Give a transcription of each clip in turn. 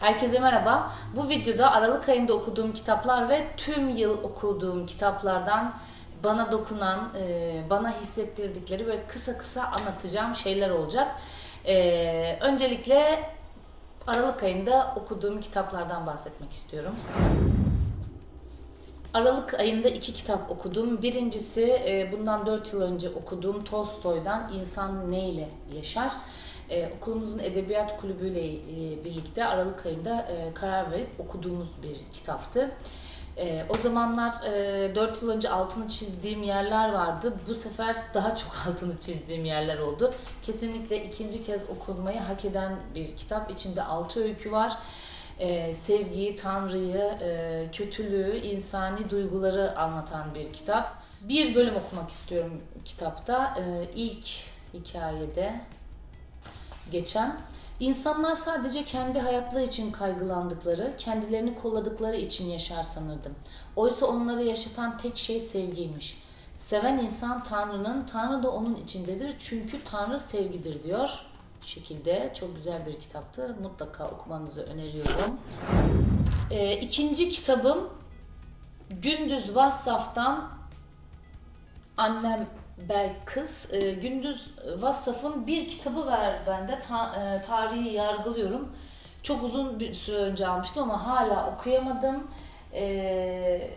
Herkese merhaba. Bu videoda Aralık ayında okuduğum kitaplar ve tüm yıl okuduğum kitaplardan bana dokunan, e, bana hissettirdikleri böyle kısa kısa anlatacağım şeyler olacak. E, Öncelikle Aralık ayında okuduğum kitaplardan bahsetmek istiyorum. Aralık ayında iki kitap okudum. Birincisi e, bundan 4 yıl önce okuduğum Tolstoy'dan İnsan Neyle Yaşar. E, okulumuzun edebiyat kulübüyle e, birlikte Aralık ayında e, karar verip okuduğumuz bir kitaptı. E, o zamanlar e, 4 yıl önce altını çizdiğim yerler vardı. Bu sefer daha çok altını çizdiğim yerler oldu. Kesinlikle ikinci kez okunmayı hak eden bir kitap. İçinde 6 öykü var e, sevgiyi, tanrıyı, e, kötülüğü, insani duyguları anlatan bir kitap. Bir bölüm okumak istiyorum kitapta. E, ilk hikayede geçen. İnsanlar sadece kendi hayatları için kaygılandıkları, kendilerini kolladıkları için yaşar sanırdım. Oysa onları yaşatan tek şey sevgiymiş. Seven insan Tanrı'nın, Tanrı da onun içindedir çünkü Tanrı sevgidir diyor şekilde. Çok güzel bir kitaptı. Mutlaka okumanızı öneriyorum. Ee, ikinci kitabım Gündüz WhatsApp'tan Annem Belkıs. Ee, Gündüz WhatsApp'ın bir kitabı var bende. Ta- e, tarihi yargılıyorum. Çok uzun bir süre önce almıştım ama hala okuyamadım. Ee,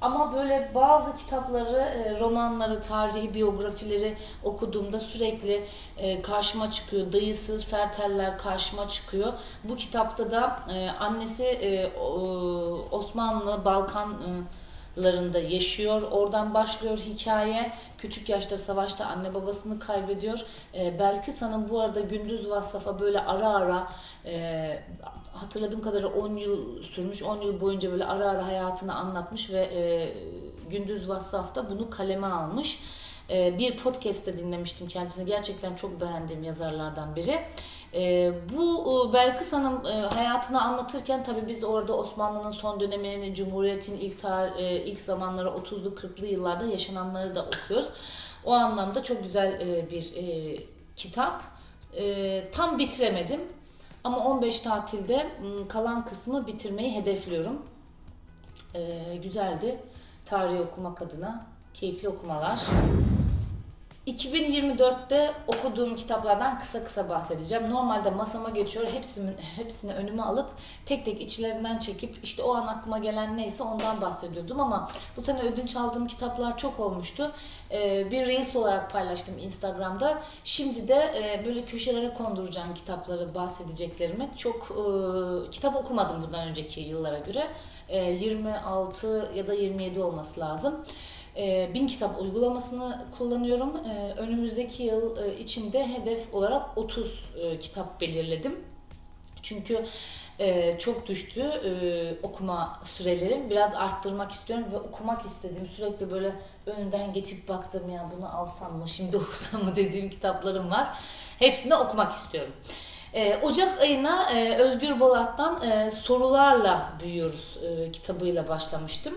ama böyle bazı kitapları, e, romanları, tarihi biyografileri okuduğumda sürekli e, karşıma çıkıyor. Dayısı Serteller karşıma çıkıyor. Bu kitapta da e, annesi e, Osmanlı, Balkanlarında yaşıyor. Oradan başlıyor hikaye. Küçük yaşta savaşta anne babasını kaybediyor. E, Belkıs Hanım bu arada gündüz WhatsApp'a böyle ara ara e, hatırladığım kadarıyla 10 yıl sürmüş. 10 yıl boyunca böyle ara ara hayatını anlatmış ve e, gündüz WhatsApp'ta bunu kaleme almış. E, bir podcast'te dinlemiştim kendisini. Gerçekten çok beğendiğim yazarlardan biri. E, bu e, Belkıs Hanım e, hayatını anlatırken tabii biz orada Osmanlı'nın son dönemini, Cumhuriyet'in ilk tar- e, ilk zamanları 30'lu 40'lı yıllarda yaşananları da okuyoruz. O anlamda çok güzel bir kitap. Tam bitiremedim. Ama 15 tatilde m, kalan kısmı bitirmeyi hedefliyorum. Ee, güzeldi. Tarihi okumak adına keyifli okumalar. 2024'te okuduğum kitaplardan kısa kısa bahsedeceğim. Normalde masama geçiyor, hepsini, hepsini önüme alıp tek tek içlerinden çekip işte o an aklıma gelen neyse ondan bahsediyordum ama bu sene ödünç aldığım kitaplar çok olmuştu. Ee, bir reis olarak paylaştım Instagram'da. Şimdi de e, böyle köşelere konduracağım kitapları bahsedeceklerimi. Çok e, kitap okumadım bundan önceki yıllara göre. E, 26 ya da 27 olması lazım. E, bin kitap uygulamasını kullanıyorum. E, önümüzdeki yıl e, içinde hedef olarak 30 e, kitap belirledim. Çünkü e, çok düştü okuma sürelerim. Biraz arttırmak istiyorum ve okumak istediğim sürekli böyle önünden geçip baktım ya bunu alsam mı şimdi okusam mı dediğim kitaplarım var. Hepsini okumak istiyorum. Ocak ayına Özgür Bolat'tan Sorularla Büyüyoruz kitabıyla başlamıştım.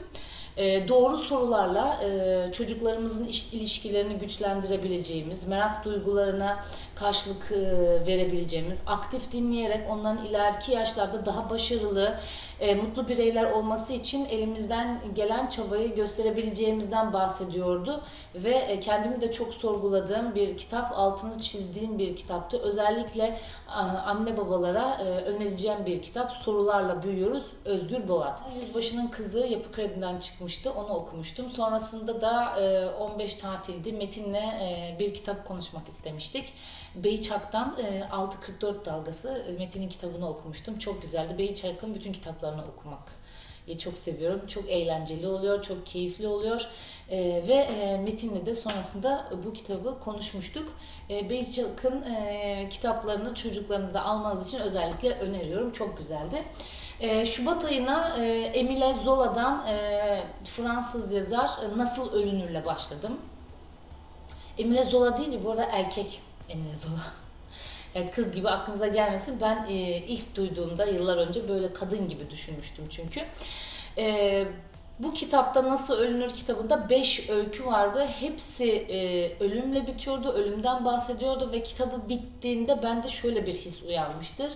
E, doğru sorularla e, çocuklarımızın iş- ilişkilerini güçlendirebileceğimiz, merak duygularına karşılık e, verebileceğimiz, aktif dinleyerek onların ileriki yaşlarda daha başarılı, e, mutlu bireyler olması için elimizden gelen çabayı gösterebileceğimizden bahsediyordu. Ve e, kendimi de çok sorguladığım bir kitap, altını çizdiğim bir kitaptı. Özellikle anne babalara önereceğim bir kitap. Sorularla Büyüyoruz, Özgür Bolat. Yüzbaşının Kızı Yapı Kredi'den çıkmıştı, onu okumuştum. Sonrasında da e, 15 tatildi, Metin'le bir kitap konuşmak istemiştik. Beyçak'tan e, 644 dalgası e, Metin'in kitabını okumuştum. Çok güzeldi. Beyçak'ın bütün kitaplarını okumak çok seviyorum. Çok eğlenceli oluyor, çok keyifli oluyor. E, ve e, Metin'le de sonrasında bu kitabı konuşmuştuk. E, Beyçak'ın e, kitaplarını çocuklarınıza almanız için özellikle öneriyorum. Çok güzeldi. E, Şubat ayına e, Emile Zola'dan e, Fransız yazar Nasıl Ölünür'le başladım. Emile Zola deyince bu arada erkek Emile Zola. Yani kız gibi aklınıza gelmesin. Ben e, ilk duyduğumda yıllar önce böyle kadın gibi düşünmüştüm çünkü. E, bu kitapta Nasıl Ölünür kitabında 5 öykü vardı. Hepsi e, ölümle bitiyordu, ölümden bahsediyordu ve kitabı bittiğinde bende şöyle bir his uyanmıştır.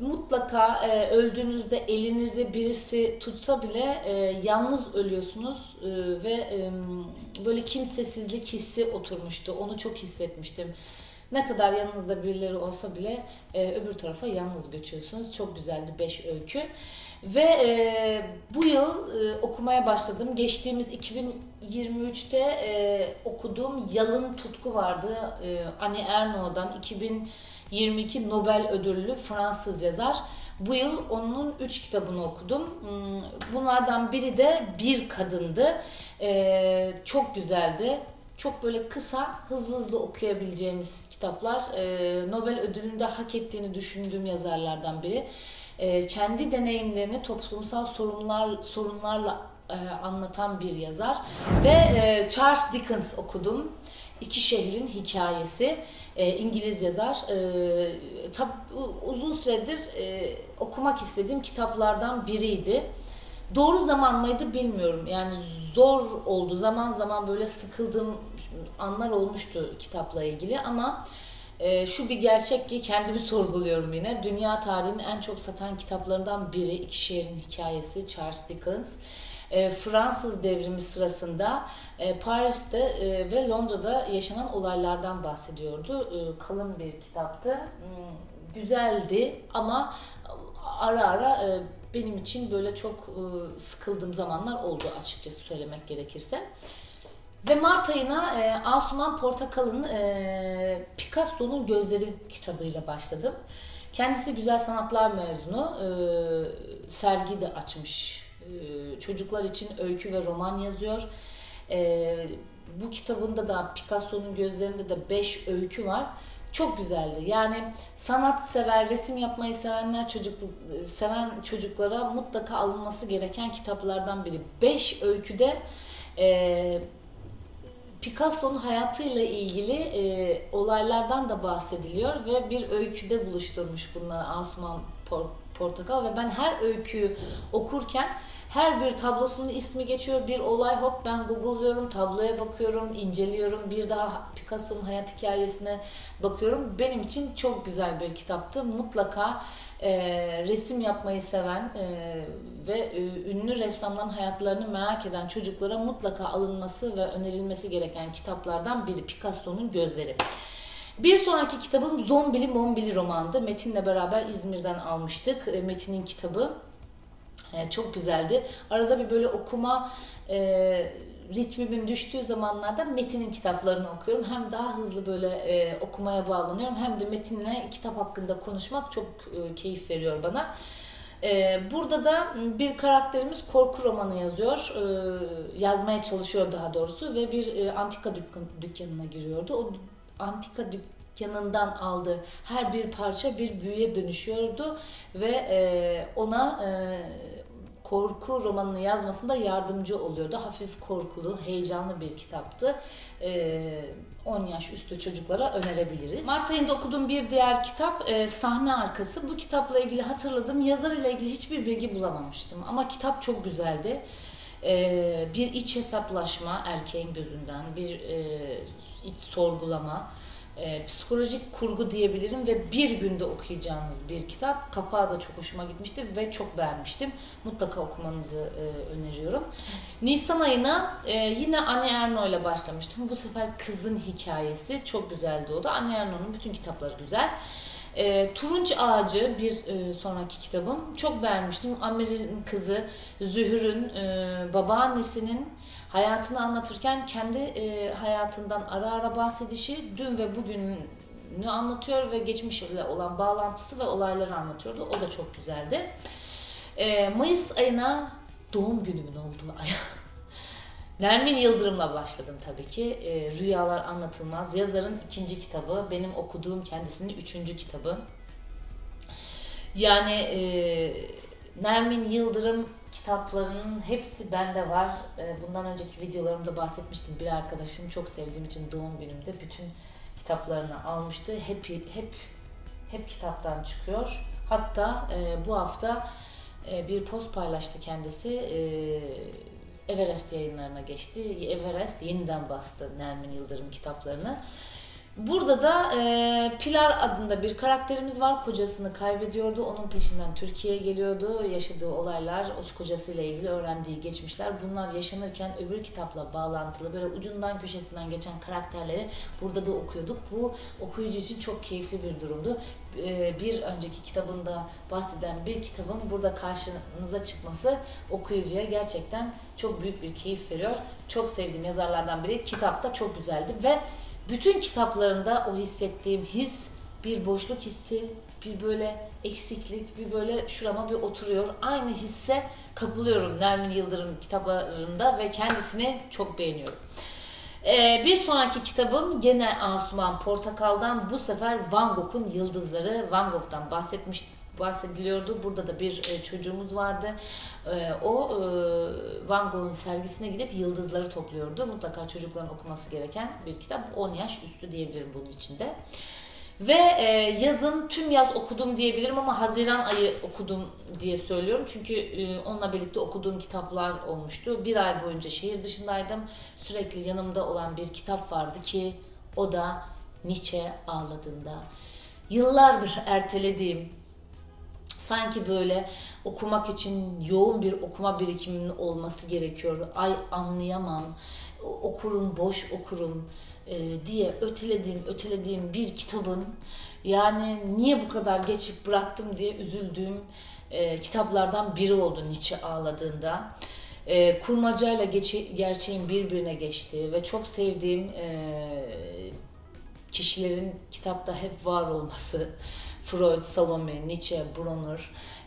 Mutlaka e, öldüğünüzde elinizi birisi tutsa bile e, yalnız ölüyorsunuz e, ve e, böyle kimsesizlik hissi oturmuştu. Onu çok hissetmiştim. Ne kadar yanınızda birileri olsa bile e, öbür tarafa yalnız göçüyorsunuz. Çok güzeldi 5 öykü. Ve e, bu yıl e, okumaya başladım. Geçtiğimiz 2023'te e, okuduğum Yalın Tutku vardı. E, Annie Ernaux'dan 2022 Nobel ödüllü Fransız yazar. Bu yıl onun 3 kitabını okudum. Hmm, Bunlardan biri de Bir Kadındı. E, çok güzeldi. Çok böyle kısa, hızlı hızlı okuyabileceğiniz kitaplar. E, Nobel ödülünü de hak ettiğini düşündüğüm yazarlardan biri. E, kendi deneyimlerini toplumsal sorunlar sorunlarla e, anlatan bir yazar ve e, Charles Dickens okudum. İki Şehrin Hikayesi e, İngiliz yazar. E, tab, uzun süredir e, okumak istediğim kitaplardan biriydi. Doğru zaman mıydı bilmiyorum. Yani zor oldu. Zaman zaman böyle sıkıldığım anlar olmuştu kitapla ilgili ama e, şu bir gerçek ki kendimi sorguluyorum yine. Dünya tarihinin en çok satan kitaplarından biri İki Şehrin Hikayesi Charles Dickens. E, Fransız devrimi sırasında e, Paris'te e, ve Londra'da yaşanan olaylardan bahsediyordu. Kalın bir kitaptı. Hmm, Güzeldi ama ara ara benim için böyle çok sıkıldığım zamanlar oldu açıkçası söylemek gerekirse. Ve Mart ayına e, Asuman Portakal'ın e, Picasso'nun Gözleri kitabıyla başladım. Kendisi güzel sanatlar mezunu. E, sergi de açmış. E, çocuklar için öykü ve roman yazıyor. E, bu kitabında da Picasso'nun gözlerinde de 5 öykü var. Çok güzeldi. Yani sanat sever, resim yapmayı sevenler çocuk seven çocuklara mutlaka alınması gereken kitaplardan biri. 5 öyküde e, Picasso'nun hayatıyla ilgili e, olaylardan da bahsediliyor ve bir öyküde buluşturmuş bunları Asuman Portakal ve ben her öyküyü okurken her bir tablosunun ismi geçiyor, bir olay hop ben google'lıyorum, tabloya bakıyorum, inceliyorum, bir daha Picasso'nun hayat hikayesine bakıyorum. Benim için çok güzel bir kitaptı. Mutlaka e, resim yapmayı seven e, ve e, ünlü ressamların hayatlarını merak eden çocuklara mutlaka alınması ve önerilmesi gereken kitaplardan biri Picasso'nun Gözleri. Bir sonraki kitabım Zombili Mombili romandı. Metin'le beraber İzmir'den almıştık. E, Metin'in kitabı. E, çok güzeldi. Arada bir böyle okuma e, ritmimin düştüğü zamanlarda Metin'in kitaplarını okuyorum. Hem daha hızlı böyle okumaya bağlanıyorum hem de Metin'le kitap hakkında konuşmak çok keyif veriyor bana. Burada da bir karakterimiz korku romanı yazıyor. Yazmaya çalışıyor daha doğrusu ve bir antika dükkan- dükkanına giriyordu. O antika dükkanından aldığı her bir parça bir büyüye dönüşüyordu ve e, ona e, korku romanını yazmasında yardımcı oluyordu. Hafif korkulu, heyecanlı bir kitaptı. E, 10 yaş üstü çocuklara önerebiliriz. Mart ayında okuduğum bir diğer kitap e, Sahne Arkası. Bu kitapla ilgili hatırladım. Yazar ile ilgili hiçbir bilgi bulamamıştım ama kitap çok güzeldi. E, bir iç hesaplaşma erkeğin gözünden, bir e, iç sorgulama, e, psikolojik kurgu diyebilirim ve bir günde okuyacağınız bir kitap. Kapağı da çok hoşuma gitmişti ve çok beğenmiştim. Mutlaka okumanızı e, öneriyorum. Nisan ayına e, yine Anne Erno ile başlamıştım. Bu sefer kızın hikayesi çok güzeldi o da. Anne Erno'nun bütün kitapları güzel. E, Turunç Ağacı bir e, sonraki kitabım. Çok beğenmiştim. Amir'in kızı Zühür'ün e, babaannesinin hayatını anlatırken kendi e, hayatından ara ara bahsedişi dün ve bugünü anlatıyor ve geçmişle olan bağlantısı ve olayları anlatıyordu. O da çok güzeldi. E, Mayıs ayına doğum günümün olduğu ay. Nermin Yıldırım'la başladım tabii ki. E, Rüyalar Anlatılmaz. Yazarın ikinci kitabı. Benim okuduğum kendisinin üçüncü kitabı. Yani e, Nermin Yıldırım kitaplarının hepsi bende var. E, bundan önceki videolarımda bahsetmiştim. Bir arkadaşım çok sevdiğim için doğum günümde bütün kitaplarını almıştı. Hep hep hep kitaptan çıkıyor. Hatta e, bu hafta e, bir post paylaştı kendisi. E, Everest yayınlarına geçti. Everest yeniden bastı Nermin Yıldırım kitaplarını. Burada da e, Pilar adında bir karakterimiz var. Kocasını kaybediyordu. Onun peşinden Türkiye'ye geliyordu. Yaşadığı olaylar, o kocasıyla ilgili öğrendiği geçmişler. Bunlar yaşanırken öbür kitapla bağlantılı böyle ucundan köşesinden geçen karakterleri burada da okuyorduk. Bu okuyucu için çok keyifli bir durumdu. E, bir önceki kitabında bahseden bir kitabın burada karşınıza çıkması okuyucuya gerçekten çok büyük bir keyif veriyor. Çok sevdiğim yazarlardan biri. Kitap da çok güzeldi ve bütün kitaplarında o hissettiğim his bir boşluk hissi, bir böyle eksiklik, bir böyle şurama bir oturuyor. Aynı hisse kapılıyorum Nermin Yıldırım kitaplarında ve kendisini çok beğeniyorum. Ee, bir sonraki kitabım gene Asuman Portakal'dan bu sefer Van Gogh'un Yıldızları. Van Gogh'tan bahsetmiş bahsediliyordu. Burada da bir e, çocuğumuz vardı. E, o e, Van Gogh'un sergisine gidip yıldızları topluyordu. Mutlaka çocukların okuması gereken bir kitap. 10 yaş üstü diyebilirim bunun içinde. Ve e, yazın tüm yaz okudum diyebilirim ama Haziran ayı okudum diye söylüyorum. Çünkü e, onunla birlikte okuduğum kitaplar olmuştu. Bir ay boyunca şehir dışındaydım. Sürekli yanımda olan bir kitap vardı ki o da Nietzsche ağladığında. Yıllardır ertelediğim, sanki böyle okumak için yoğun bir okuma birikiminin olması gerekiyordu. Ay anlayamam, okurum, boş okurum e, diye ötelediğim, ötelediğim bir kitabın yani niye bu kadar geçip bıraktım diye üzüldüğüm e, kitaplardan biri oldu Nietzsche ağladığında. E, kurmacayla geçe, gerçeğin birbirine geçtiği ve çok sevdiğim e, kişilerin kitapta hep var olması, Freud, Salome, Nietzsche, Bronner,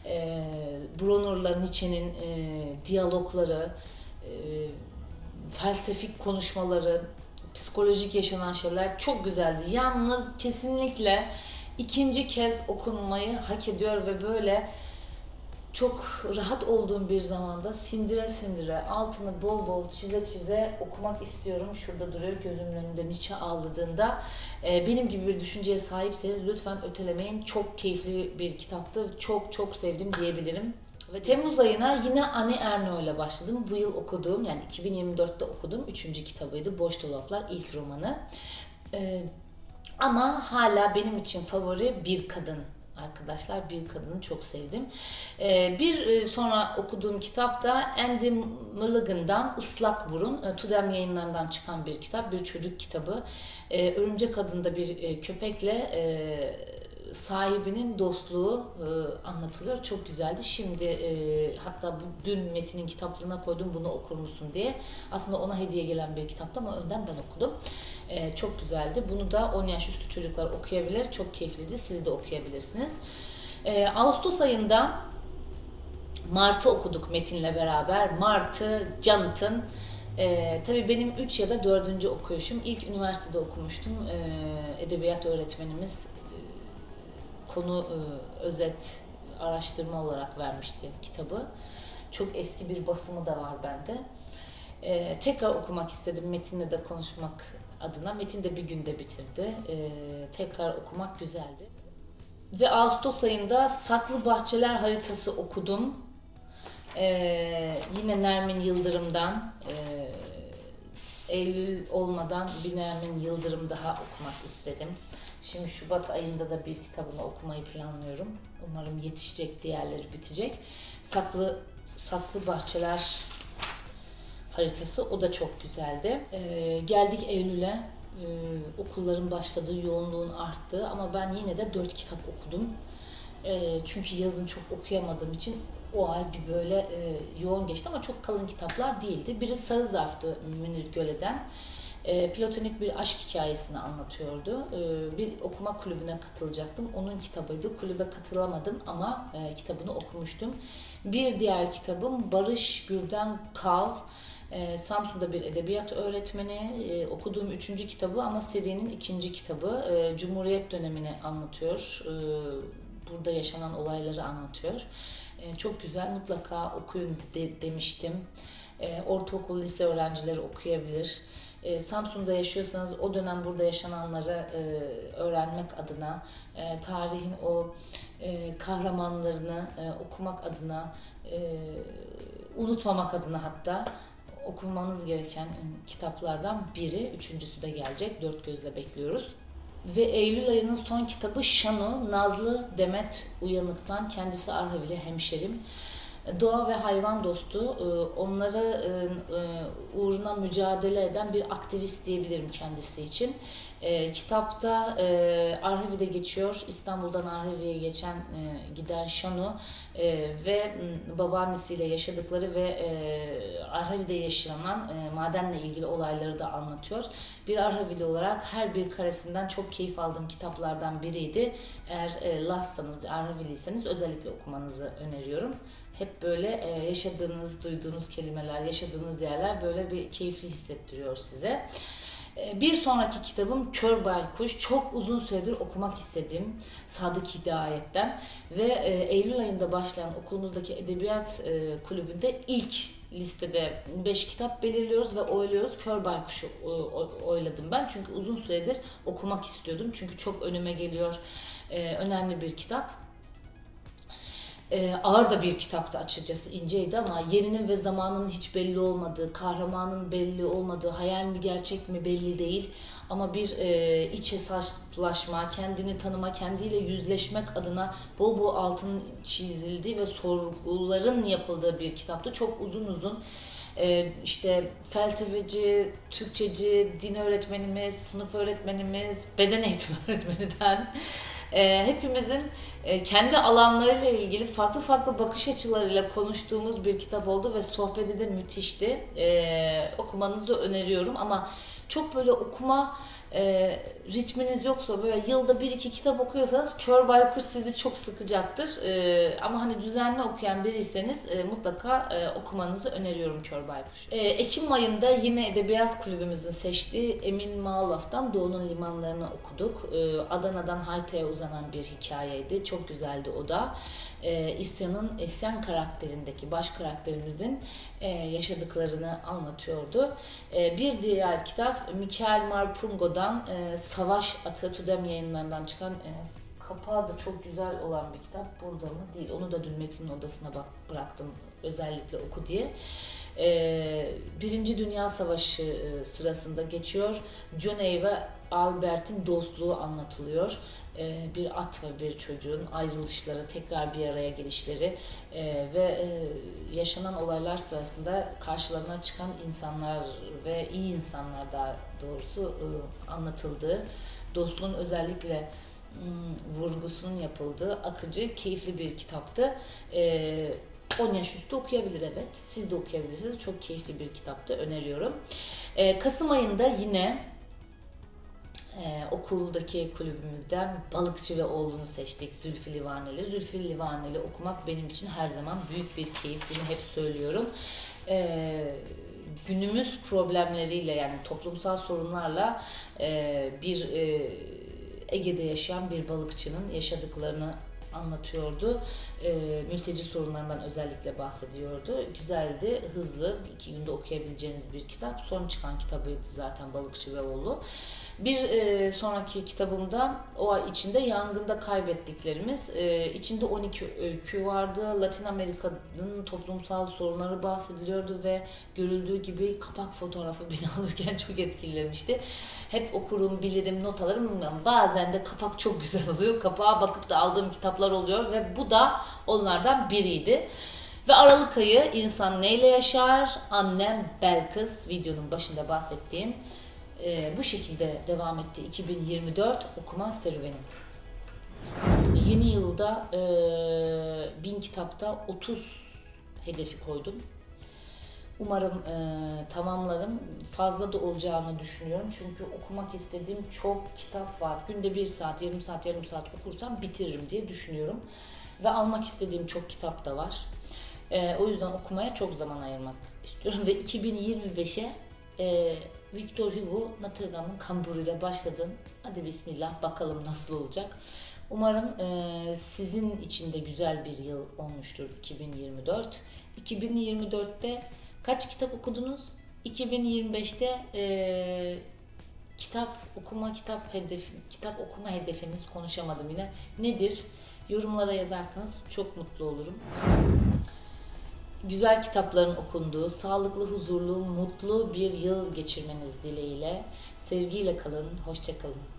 e, Bronner'la Nietzsche'nin e, diyalogları, e, felsefik konuşmaları, psikolojik yaşanan şeyler çok güzeldi. Yalnız kesinlikle ikinci kez okunmayı hak ediyor ve böyle çok rahat olduğum bir zamanda sindire sindire altını bol bol çize çize okumak istiyorum. Şurada duruyor gözümün önünde Nietzsche ağladığında. Ee, benim gibi bir düşünceye sahipseniz lütfen ötelemeyin. Çok keyifli bir kitaptı. Çok çok sevdim diyebilirim. Ve Temmuz ayına yine Anne Ernaux ile başladım. Bu yıl okuduğum yani 2024'te okuduğum üçüncü kitabıydı. Boş Dolaplar ilk romanı. Ee, ama hala benim için favori Bir Kadın arkadaşlar. Bir kadını çok sevdim. Ee, bir sonra okuduğum kitap da Andy Mulligan'dan Islak Burun. E, Tudem yayınlarından çıkan bir kitap. Bir çocuk kitabı. Ee, Örümcek adında bir e, köpekle e, sahibinin dostluğu e, anlatılıyor. Çok güzeldi. Şimdi e, hatta bu, dün Metin'in kitaplığına koydum bunu okur musun diye. Aslında ona hediye gelen bir kitaptı ama önden ben okudum. E, çok güzeldi. Bunu da 10 yaş üstü çocuklar okuyabilir. Çok keyifliydi. Siz de okuyabilirsiniz. E, Ağustos ayında Mart'ı okuduk Metin'le beraber. Mart'ı, Jonathan, ee, tabii benim 3 ya da 4. okuyuşum. İlk üniversitede okumuştum. Ee, edebiyat öğretmenimiz konu e, özet araştırma olarak vermişti kitabı. Çok eski bir basımı da var bende. E, tekrar okumak istedim Metin'le de konuşmak adına. Metin de bir günde bitirdi. E, tekrar okumak güzeldi. Ve Ağustos ayında Saklı Bahçeler haritası okudum. Yine Nermin Yıldırım'dan. Eylül olmadan bir Nermin Yıldırım daha okumak istedim. Şimdi Şubat ayında da bir kitabını okumayı planlıyorum. Umarım yetişecek, diğerleri bitecek. Saklı Saklı Bahçeler haritası o da çok güzeldi. Ee, geldik Eylül'e. Ee, okulların başladığı, yoğunluğun arttığı ama ben yine de dört kitap okudum. Ee, çünkü yazın çok okuyamadığım için o ay bir böyle e, yoğun geçti ama çok kalın kitaplar değildi. Biri Sarı Zarf'tı Münir Göle'den e, platonik bir aşk hikayesini anlatıyordu. E, bir okuma kulübüne katılacaktım. Onun kitabıydı. Kulübe katılamadım ama e, kitabını okumuştum. Bir diğer kitabım Barış Gürden Kav. E, Samsun'da bir edebiyat öğretmeni. E, okuduğum üçüncü kitabı ama serinin ikinci kitabı. Cumhuriyet dönemini anlatıyor. Burada yaşanan olayları anlatıyor. Çok güzel, mutlaka okuyun de, demiştim. Ortaokul, lise öğrencileri okuyabilir e, Samsun'da yaşıyorsanız o dönem burada yaşananları e, öğrenmek adına, e, tarihin o e, kahramanlarını e, okumak adına, e, unutmamak adına hatta okumanız gereken kitaplardan biri. Üçüncüsü de gelecek. Dört gözle bekliyoruz. Ve Eylül ayının son kitabı Şanu, Nazlı Demet Uyanık'tan. Kendisi Arhavili hemşerim. Doğa ve hayvan dostu, e, onları e, e, uğruna mücadele eden bir aktivist diyebilirim kendisi için. Kitapta e, Arhavi'de geçiyor, İstanbul'dan Arhavi'ye geçen gider Şanu ve babaannesiyle yaşadıkları ve e, Arhavi'de yaşanan madenle ilgili olayları da anlatıyor. Bir Arhavili olarak her bir karesinden çok keyif aldığım kitaplardan biriydi. Eğer Lahsanız, Arhaviliyseniz özellikle okumanızı öneriyorum. Hep böyle e, yaşadığınız, duyduğunuz kelimeler, yaşadığınız yerler böyle bir keyifli hissettiriyor size. E, Bir sonraki kitabım Kör Baykuş. Çok uzun süredir okumak istediğim Sadık Hidayet'ten ve e, Eylül ayında başlayan okulumuzdaki edebiyat kulübünde ilk listede 5 kitap belirliyoruz ve oyluyoruz. Kör Baykuş'u oyladım ben çünkü uzun süredir okumak istiyordum. Çünkü çok önüme geliyor. Önemli bir kitap. Ee, ağır da bir kitaptı açıkçası inceydi ama yerinin ve zamanının hiç belli olmadığı, kahramanın belli olmadığı, hayal mi gerçek mi belli değil. Ama bir e, iç hesaplaşma, kendini tanıma, kendiyle yüzleşmek adına bol bol altın çizildiği ve sorguların yapıldığı bir kitaptı. Çok uzun uzun e, işte felsefeci, Türkçeci, din öğretmenimiz, sınıf öğretmenimiz, beden eğitimi öğretmeninden e, hepimizin e, kendi alanlarıyla ilgili farklı farklı bakış açılarıyla konuştuğumuz bir kitap oldu ve sohbeti de müthişti. E, okumanızı öneriyorum ama çok böyle okuma e, ritminiz yoksa böyle yılda bir iki kitap okuyorsanız Kör Baykuş sizi çok sıkacaktır. E, ama hani düzenli okuyan biriyseniz e, mutlaka e, okumanızı öneriyorum Kör Baykuş. E, Ekim ayında yine Edebiyat Kulübümüzün seçtiği Emin Mağlaf'tan Doğu'nun Limanlarını okuduk. E, Adana'dan Hayta'ya uzanan bir hikayeydi. Çok güzeldi o da. E, İsyan'ın İsyan karakterindeki baş karakterimizin yaşadıklarını anlatıyordu. E, bir diğer kitap Mikael Marpungo'dan e, Savaş Atı Tudem yayınlarından çıkan e, kapağı da çok güzel olan bir kitap. Burada mı? Değil. Onu da dün Metin odasına bak bıraktım özellikle oku diye. E, Birinci Dünya Savaşı e, sırasında geçiyor. John ve Albert'in dostluğu anlatılıyor. E, bir at ve bir çocuğun ayrılışları, tekrar bir araya gelişleri e, ve e, yaşanan olaylar sırasında karşılarına çıkan insanlar ve iyi insanlar daha doğrusu anlatıldığı, dostluğun özellikle vurgusunun yapıldığı akıcı, keyifli bir kitaptı. E, 10 yaş üstü okuyabilir evet. Siz de okuyabilirsiniz. Çok keyifli bir kitaptı. Öneriyorum. Kasım ayında yine e, okuldaki kulübümüzden Balıkçı ve Oğlunu seçtik Zülfü Livaneli. Zülfü Livaneli okumak benim için her zaman büyük bir keyif. Bunu hep söylüyorum. E, günümüz problemleriyle yani toplumsal sorunlarla e, bir e, Ege'de yaşayan bir balıkçının yaşadıklarını anlatıyordu. E, mülteci sorunlarından özellikle bahsediyordu. Güzeldi, hızlı, iki günde okuyabileceğiniz bir kitap. Son çıkan kitabıydı zaten Balıkçı ve Oğlu. Bir e, sonraki kitabımda o içinde yangında kaybettiklerimiz. E, içinde 12 öykü vardı. Latin Amerika'nın toplumsal sorunları bahsediliyordu ve görüldüğü gibi kapak fotoğrafı beni alırken çok etkilemişti. Hep okurum, bilirim, not alırım. Bazen de kapak çok güzel oluyor. Kapağa bakıp da aldığım kitaplar oluyor ve bu da onlardan biriydi. Ve Aralık ayı insan neyle yaşar? Annem Belkıs videonun başında bahsettiğim e, bu şekilde devam etti 2024 okuma serüvenim. Yeni yılda e, bin kitapta 30 hedefi koydum. Umarım e, tamamlarım. Fazla da olacağını düşünüyorum. Çünkü okumak istediğim çok kitap var. Günde bir saat, yarım saat, yarım saat okursam bitiririm diye düşünüyorum. Ve almak istediğim çok kitap da var. E, o yüzden okumaya çok zaman ayırmak istiyorum. Ve 2025'e e, Victor Hugo Notre Dame'ın kamburuyla başladım. Hadi bismillah bakalım nasıl olacak. Umarım e, sizin için de güzel bir yıl olmuştur 2024. 2024'te kaç kitap okudunuz? 2025'te e, kitap okuma kitap hedefi kitap okuma hedefiniz konuşamadım yine nedir? Yorumlara yazarsanız çok mutlu olurum. Güzel kitapların okunduğu, sağlıklı, huzurlu, mutlu bir yıl geçirmeniz dileğiyle. Sevgiyle kalın, hoşça kalın.